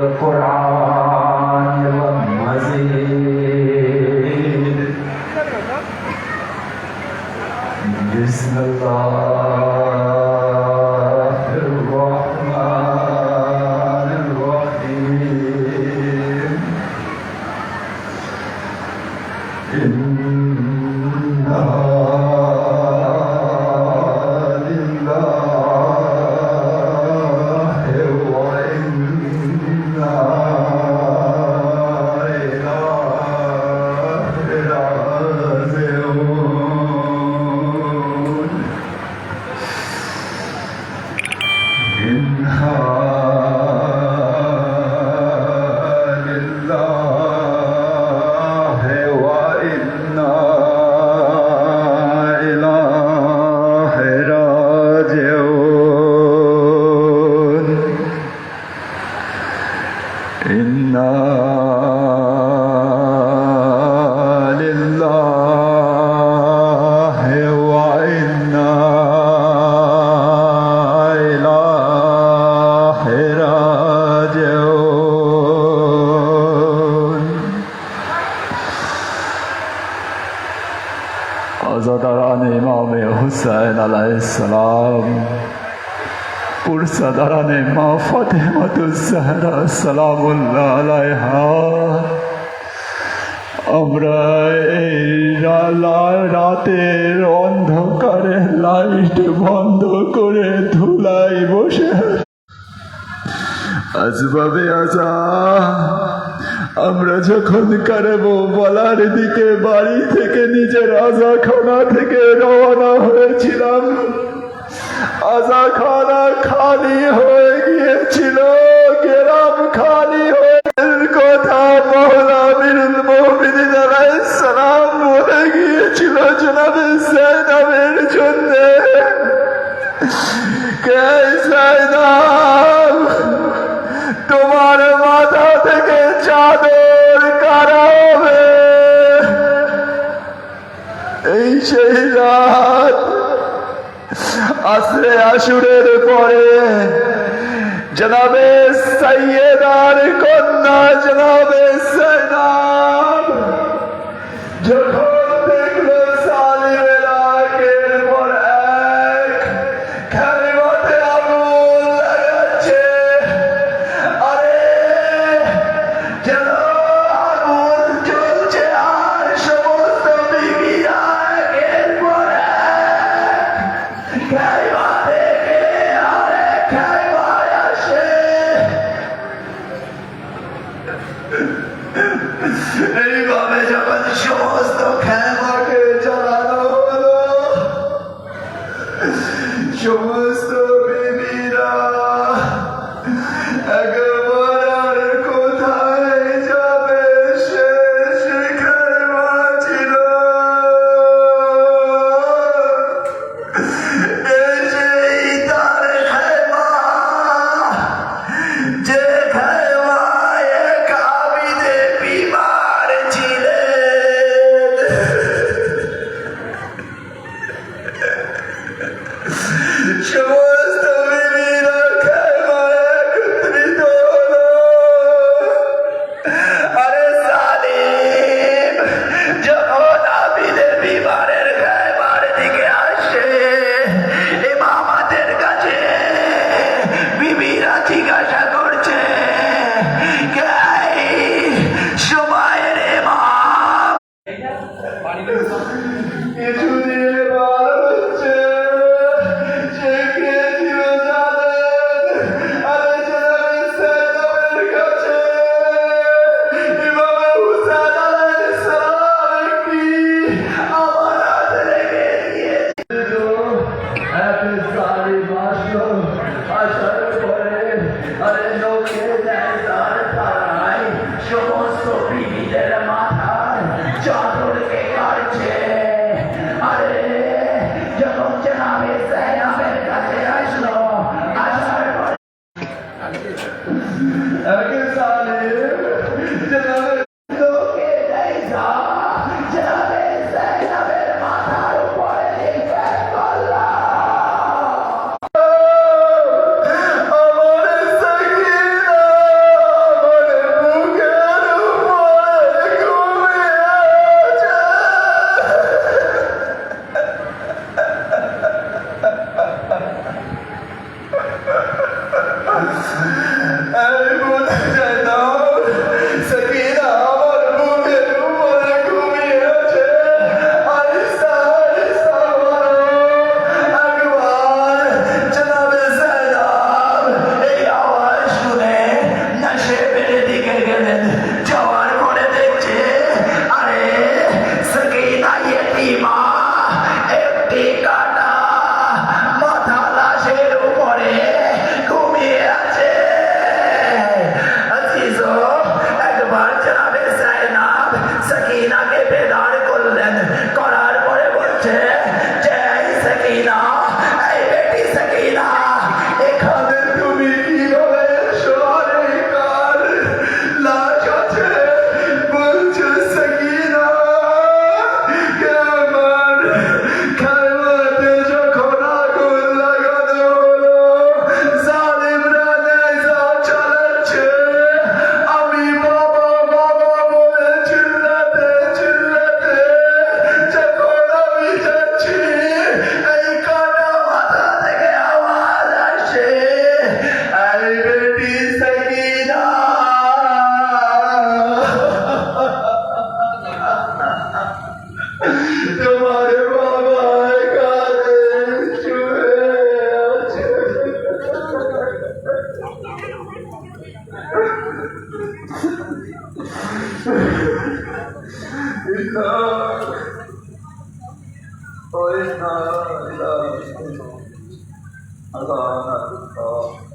القرآن المزيد بسم الله আজাদার আন ইমামে হুসাইন আলাইসালাম পুরসাদারানে মা ফাতেমাতুজাহরা সালামুল্লাহ আলাইহা। আমরা এই রাতের অন্ধকারে লাইট বন্ধ করে ধুলাই বসে। আসবাবে আজা আমরা যখন কারাবো, বলার দিকে বাড়ি থেকে নিজের আজাখানা থেকে রওনা হয়েছিলাম। আজাখানা খালি হয়ে গিয়েছিল। সেই রাত আসরে আসুরের পরে জনাবে সাইয়েদার কন্যা জনাবে সেনা যখন Krishna love Allah Allah